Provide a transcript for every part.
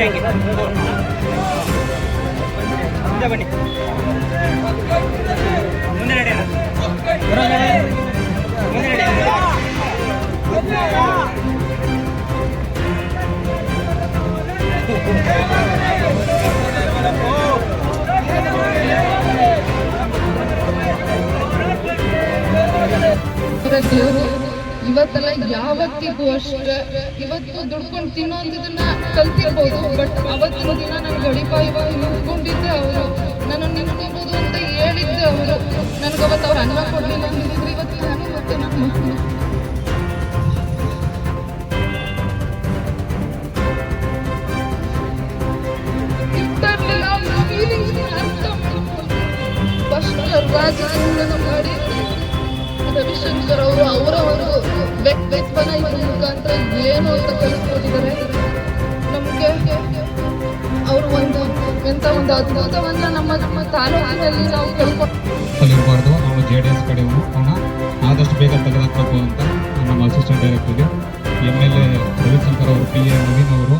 ಬಂದ್ರೆ ಹೆಂಗೆ ಮುಂದೆ ಬನ್ನಿ ಮುಂದೆ ಇವತ್ತೆಲ್ಲ ಯಾವತ್ತಿಗೂ ಅಷ್ಟೇ. ಇವತ್ತು ದುಡ್ಕೊಂಡು ತಿನ್ನೋಂಥದನ್ನ ಕಲ್ತಿರ್ಬೋದು, ಬಟ್ ಅವತ್ತಿನ ದಿನ ನಾನು ಅಡಿಪಾಯವಾಗಿ ನಿಂತ್ಕೊಂಡಿದ್ದೆ ಅವರು. ನಾನು ನಿಂತ್ಕೋಬೋದು ಅಂತ ಹೇಳಿದ್ದೆ ಅವರು. ನನಗೆ ಅವತ್ತು ಅವ್ರು ಅನ್ನ ಕೊಡಲಿಲ್ಲ ಅಂದಿದ್ರೆ ಇವತ್ತು ನಾನು ಮತ್ತೆ ನನ್ನ ಫಸ್ಟ್ ರಾಜಕೀಯ ರವಿಶಂಕರ್ ಅವರು ಅವರ ಒಂದು ವ್ಯಕ್ತಿತ್ವನ ಇದ್ರ ಮುಖಾಂತರ ಏನು ಅಂತ ಕಲಿಸ್ಕೊಟ್ಟಿದ್ದಾರೆ ನಮಗೆ ಅವರು ಒಂದು ಎಂತ ಒಂದು ಅದ್ಭುತವನ್ನ ನಮ್ಮ ನಮ್ಮ ತಾಲೂಕಿನಲ್ಲಿ ನಾವು ಕಳ್ಕೊಂಡು ಇರಬಾರ್ದು ಅವನು ಜೆ ಡಿ ಎಸ್ ಕಡೆಯವನು ಅವನ ಆದಷ್ಟು ಬೇಗ ತೆಗೆದಾಕಬೇಕು ಅಂತ ನಮ್ಮ ಅಸಿಸ್ಟೆಂಟ್ ಡೈರೆಕ್ಟರ್ಗೆ ಎಂ ಎಲ್ ಎ ರವಿಶಂಕರ್ ಅವರು ಪಿ ಎ ನವೀನ್ ಅವರು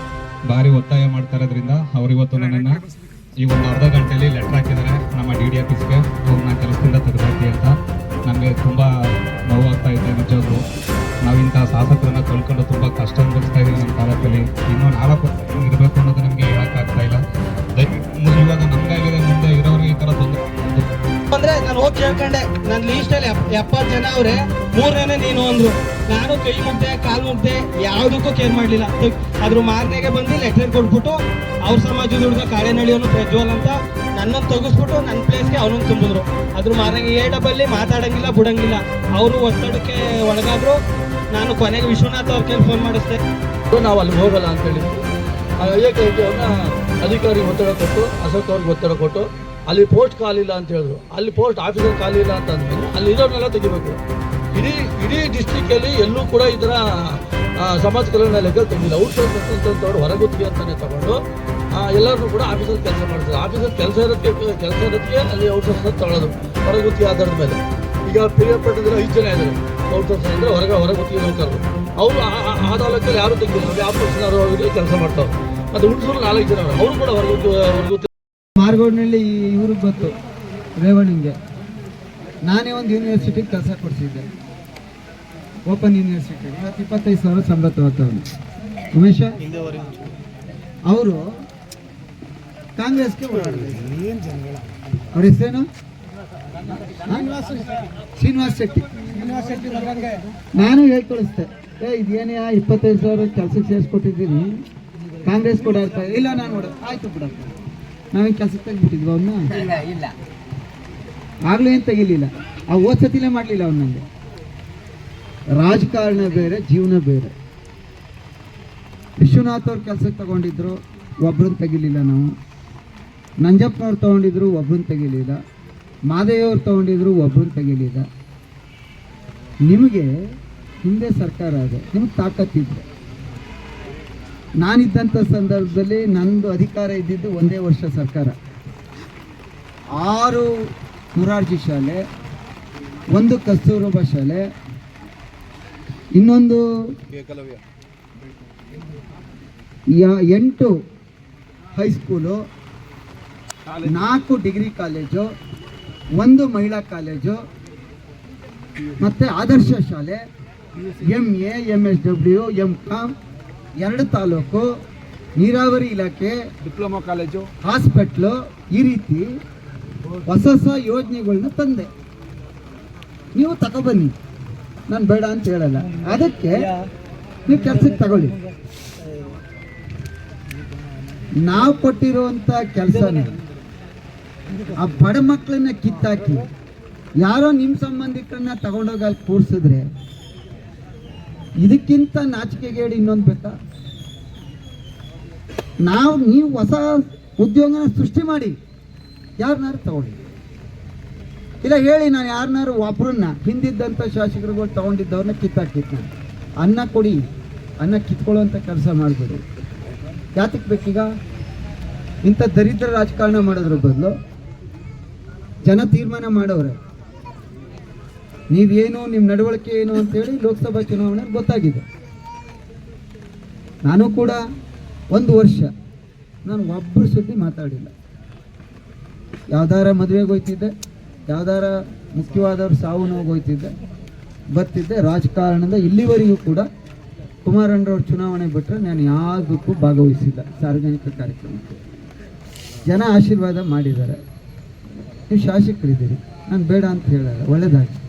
ಭಾರಿ ಒತ್ತಾಯ ಮಾಡ್ತಾ ಇರೋದ್ರಿಂದ ಅವ್ರು ಇವತ್ತು ನನ್ನನ್ನು ಈ ಒಂದು ಅರ್ಧ ಗಂಟೆಯಲ್ಲಿ ಲೆಟರ್ ಹಾಕಿದ್ದಾರೆ. ನಮ್ಮ ಡಿ ಡಿ ಆಫೀಸ್ಗೆ ಅವ್ರನ್ನ ಕೆಲಸದಿಂದ ತೆಗೆದಾಕಿ ಅಂತ. ನಮಗೆ ತುಂಬ ನೋವಾಗ್ತಾ ಇದೆ ನಿಜವಾಗ್ಲು. ನಾವು ಇಂಥ ಶಾಸಕರನ್ನ ಕಳ್ಕೊಂಡು ತುಂಬ ಕಷ್ಟ ಅನುಭವಿಸ್ತಾ ಇದ್ದೀವಿ ನಮ್ಮ ತಾಲೂಕಲ್ಲಿ ಇನ್ನೂ ನಾಲ್ಕು ಇರಬೇಕು ಅನ್ನೋದು ನಮಗೆ ಹೇಳೋಕ್ಕಾಗ್ತಾ ಇಲ್ಲ. ದಯವಿಟ್ಟು ಇವಾಗ ನಮಗಾಗಿದೆ ಮುಂದೆ ಇರೋರಿಗೆ ಈ ಥರ ತೊಂದರೆ ಅಂದರೆ ನಾನು ಹೋಗಿ ಹೇಳ್ಕೊಂಡೆ ನಾನು ಎಪ್ಪತ್ತು ಜನ ಅವ್ರೆ ಮೂರನೇ ನೀನು ಅಂದ್ರು. ನಾನು ಕೈ ಮುಗ್ದೆ ಕಾಲು ಮುಗ್ದೆ ಯಾವುದಕ್ಕೂ ಕೇರ್ ಮಾಡಲಿಲ್ಲ. ಅದ್ರ ಮಾರನೆಗೆ ಬಂದು ಲೆಟರ್ ಕೊಟ್ಬಿಟ್ಟು ಅವ್ರ ಸಮಾಜದ ಹುಡುಗ ನಡೆಯೋನು ಪ್ರಜ್ವಲ್ ಅಂತ ನನ್ನನ್ನು ತೆಗಿಸ್ಬಿಟ್ಟು ನನ್ನ ಪ್ಲೇಸ್ಗೆ ಅವನನ್ನು ತುಂಬಿದ್ರು. ಅದ್ರ ಮಾರನೆಗೆ ಏ ಡಬ್ಬಲ್ಲಿ ಮಾತಾಡಂಗಿಲ್ಲ, ಬಿಡಂಗಿಲ್ಲ. ಅವರು ಒತ್ತಡಕ್ಕೆ ಒಳಗಾದ್ರು. ನಾನು ಕೊನೆಗೆ ವಿಶ್ವನಾಥ್ ಅವ್ರ ಫೋನ್ ಮಾಡಿಸ್ದೆ. ನಾವು ಅಲ್ಲಿ ಹೋಗಲ್ಲ ಅಂತ ಹೇಳಿ ಅದಕ್ಕೆ ಅಧಿಕಾರಿ ಒತ್ತಡ ಕೊಟ್ಟು, ಅಶೋಕ್ ಅವ್ರಿಗೆ ಒತ್ತಡ ಕೊಟ್ಟು ಅಲ್ಲಿ ಪೋಸ್ಟ್ ಖಾಲಿಲ್ಲ ಅಂತ ಹೇಳಿದ್ರು. ಅಲ್ಲಿ ಪೋಸ್ಟ್ ಆಫೀಸರ್ ಖಾಲಿ ಇಲ್ಲ ಅಂತ ಅಂದ್ಮೇಲೆ ಅಲ್ಲಿ ಇರೋರ್ನೆಲ್ಲ ತೆಗಿಬೇಕು. ಇಡೀ ಇಡೀ ಡಿಸ್ಟಿಕಲ್ಲಿ ಎಲ್ಲೂ ಕೂಡ ಈ ಥರ ಸಮಾಜ ಕಲ್ಯಾಣ ಲೆಕ್ಕ ತೆಗಿಲ್ಲ ಔಟ್ಸೋರ್ಸ್ ಅಂತಂತವ್ರು ಹೊರಗುತ್ತಿಗೆ ಅಂತಲೇ ತಗೊಂಡು ಎಲ್ಲರೂ ಕೂಡ ಆಫೀಸರ್ ಕೆಲಸ ಮಾಡ್ತಾರೆ ಆಫೀಸರ್ ಕೆಲಸ ಇರೋದಕ್ಕೆ ಕೆಲಸ ಇರೋದಕ್ಕೆ ಅಲ್ಲಿ ಔಟ್ಸೋರ್ಸ್ ತಗೊಳ್ಳೋದು ಹೊರಗುತ್ತಿಗೆ ಆಧಾರದ ಮೇಲೆ. ಈಗ ಪಿರಿಯಪಟ್ಟಣದಲ್ಲಿ ಐದು ಜನ ಇದ್ದಾರೆ. ಔಟ್ಸೋರ್ಸ್ ಅಂದರೆ ಹೊರಗೆ, ಹೊರಗುತ್ತಿಗೆ ಹೋಗ್ತಾರೆ. ಅವರು ಆ ತಾಲೂಕಲ್ಲಿ ಯಾರು ತೆಗಿಲ್ಲ ಯಾವ ಹೋಗಿದ್ರೆ ಕೆಲಸ ಮಾಡ್ತಾರೆ ಅದು ಉಳಿಸೋರು ನಾಲ್ಕು ಜನ ಅವರು ಕೂಡ ಹೊರಗುತ್ತಿ ಹೊರಗುತ್ತಿ ಮಾರ್ಗೋಡ್ನಲ್ಲಿ ಇವ್ರಿಗೆ ಗೊತ್ತು ರೇವಣಿಗೆ ನಾನೇ ಒಂದು ಯೂನಿವರ್ಸಿಟಿಗೆ ಕೆಲಸ ಕೊಡಿಸಿದ್ದೆ. ಓಪನ್ ಯೂನಿವರ್ಸಿಟಿ ಇವತ್ತು ಇಪ್ಪತ್ತೈದು ಸಾವಿರ ಸಂಬಳ ತಗೋತಾವನು. ಉಮೇಶ? ಅವರು ಕಾಂಗ್ರೆಸ್ಗೆ ಅವ್ರ ಹೆಸರೇನು? ಶ್ರೀನಿವಾಸ್ ಶೆಟ್ಟಿ. ನಾನು ಹೇಳ್ಕೊಳಿಸ್ದೆ. ಏ, ಇದೇನೇ ಇಪ್ಪತ್ತೈದು ಸಾವಿರ ಕೆಲಸಕ್ಕೆ ಸೇರಿಸ್ಕೊಟ್ಟಿದ್ದೀನಿ. ಕಾಂಗ್ರೆಸ್ ಕೂಡ ಇಲ್ಲ, ನಾನು ಆಯ್ತು ಬಿಡಪ್ಪ. ನಾವೇನು ಕೆಲಸಕ್ಕೆ ತೆಗಿಬಿಟ್ಟಿದ್ವಿ ಅವನ್ನ ಇಲ್ಲ ಆಗಲೂ ಏನು ತೆಗಿಲಿಲ್ಲ? ಆ ಓದ್ಸತಿಲೇ ಮಾಡ್ಲಿಲ್ಲ ಅವ್ನು ನನಗೆ ರಾಜಕಾರಣ ಬೇರೆ ಜೀವನ ಬೇರೆ. ವಿಶ್ವನಾಥ್ ಅವ್ರ ಕೆಲಸಕ್ಕೆ ತಗೊಂಡಿದ್ರು ಒಬ್ರನ್ನ ತೆಗಿಲಿಲ್ಲ ನಾವು. ನಂಜಪ್ಪನವ್ರು ತಗೊಂಡಿದ್ರು ಒಬ್ರನ್ನ ತೆಗಿಲಿಲ್ಲ. ಮಾದೇವ್ರು ತಗೊಂಡಿದ್ರು ಒಬ್ರನ್ನ ತೆಗಿಲಿಲ್ಲ. ನಿಮಗೆ ಹಿಂದೆ ಸರ್ಕಾರ ಇದೆ ನಿಮ್ಗೆ ತಾಕತ್ತಿದ್ರೆ ನಾನಿದ್ದಂಥ ಸಂದರ್ಭದಲ್ಲಿ ನಂದು ಅಧಿಕಾರ ಇದ್ದಿದ್ದು ಒಂದೇ ವರ್ಷ ಸರ್ಕಾರ. ಆರು ಮುರಾರ್ಜಿ ಶಾಲೆ, ಒಂದು ಕಸ್ತೂರಬಾ ಶಾಲೆ, ಇನ್ನೊಂದು ಎಂಟು ಹೈಸ್ಕೂಲು ನಾಲ್ಕು ಡಿಗ್ರಿ ಕಾಲೇಜು ಒಂದು ಮಹಿಳಾ ಕಾಲೇಜು ಮತ್ತು ಆದರ್ಶ ಶಾಲೆ M A M S W M com ಎರಡು ತಾಲೂಕು ನೀರಾವರಿ ಇಲಾಖೆ ಡಿಪ್ಲೊಮಾ ಕಾಲೇಜು. ಹಾಸ್ಪಿಟ್ಲು ಈ ರೀತಿ ಹೊಸ ಹೊಸ ಯೋಜನೆಗಳನ್ನ ತಂದೆ. ನೀವು ತಗೊಬನ್ನಿ. ನಾನು ಬೇಡ ಅಂತ ಹೇಳಲ್ಲ. ಅದಕ್ಕೆ ನೀವು ಕೆಲ್ಸಕ್ಕೆ ತಗೊಳ್ಳಿ. ನಾವು ಕೊಟ್ಟಿರುವಂಥ ಕೆಲಸನೇ ಆ ಬಡ ಮಕ್ಕಳನ್ನ ಕಿತ್ತಾಕಿ ಯಾರೋ ನಿಮ್ಮ ಸಂಬಂಧಿಕರನ್ನ ತಗೊಂಡೋಗಿ ಅಲ್ಲಿ ಕೂರಿಸಿದ್ರೆ ಇದಕ್ಕಿಂತ ನಾಚಿಕೆಗೇಡು ಇನ್ನೊಂದು ಬೆಟ್ಟ. ನಾವು, ನೀವು ಹೊಸ ಉದ್ಯೋಗನ ಸೃಷ್ಟಿ ಮಾಡಿ. ಯಾರನ್ನಾರು ತಗೊಳ್ಳಿ ಇಲ್ಲ, ಹೇಳಿ ನಾನು ಯಾರನ್ನಾರು ಒಬ್ಬರನ್ನ ಹಿಂದಿದ್ದಂಥ ಶಾಸಕರುಗಳು ತಗೊಂಡಿದ್ದವ್ರನ್ನ ಕಿತ್ತಾಕಿತ್ತು ನಾನು. ಅನ್ನ ಕೊಡಿ. ಅನ್ನ ಕಿತ್ಕೊಳ್ಳುವಂಥ ಕೆಲಸ ಮಾಡಿಬಿಡಿ. ಯಾತಕ್ಕೆ ಬೇಕೀಗ? ಇಂಥ ದರಿದ್ರ ರಾಜಕಾರಣ ಮಾಡೋದ್ರ ಬದಲು ಜನ ತೀರ್ಮಾನ ಮಾಡೋರೆ. ನೀವೇನು ನಿಮ್ಮ ನಡವಳಿಕೆ ಏನು ಅಂತೇಳಿ ಲೋಕಸಭಾ ಚುನಾವಣೆ ಗೊತ್ತಾಗಿದೆ. ನಾನು ಕೂಡ ಒಂದು ವರ್ಷ ನಾನು ಒಬ್ಬರು ಸುದ್ದಿ ಮಾತಾಡಿಲ್ಲ. ಯಾವ್ದಾರ ಮದುವೆಗೆ ಹೋಯ್ತಿದ್ದೆ, ಯಾವ್ದಾರ ಮುಖ್ಯವಾದವ್ರು ಸಾವು ನೋವು ಹೋಯ್ತಿದ್ದೆ, ಬರ್ತಿದ್ದೆ, ರಾಜಕಾರಣದ ಇಲ್ಲಿವರೆಗೂ ಕೂಡ ಕುಮಾರಣ್ಣವ್ರ ಚುನಾವಣೆ ಬಿಟ್ಟರೆ ನಾನು ಯಾವುದಕ್ಕೂ ಭಾಗವಹಿಸಿಲ್ಲ ಸಾರ್ವಜನಿಕ ಕಾರ್ಯಕ್ರಮಕ್ಕೆ. ಜನ ಆಶೀರ್ವಾದ ಮಾಡಿದ್ದಾರೆ. ನೀವು ಶಾಸಕರಿದ್ದೀರಿ. ನಾನು ಬೇಡ ಅಂತ ಹೇಳಲ್ಲ ಒಳ್ಳೇದಾಗಿ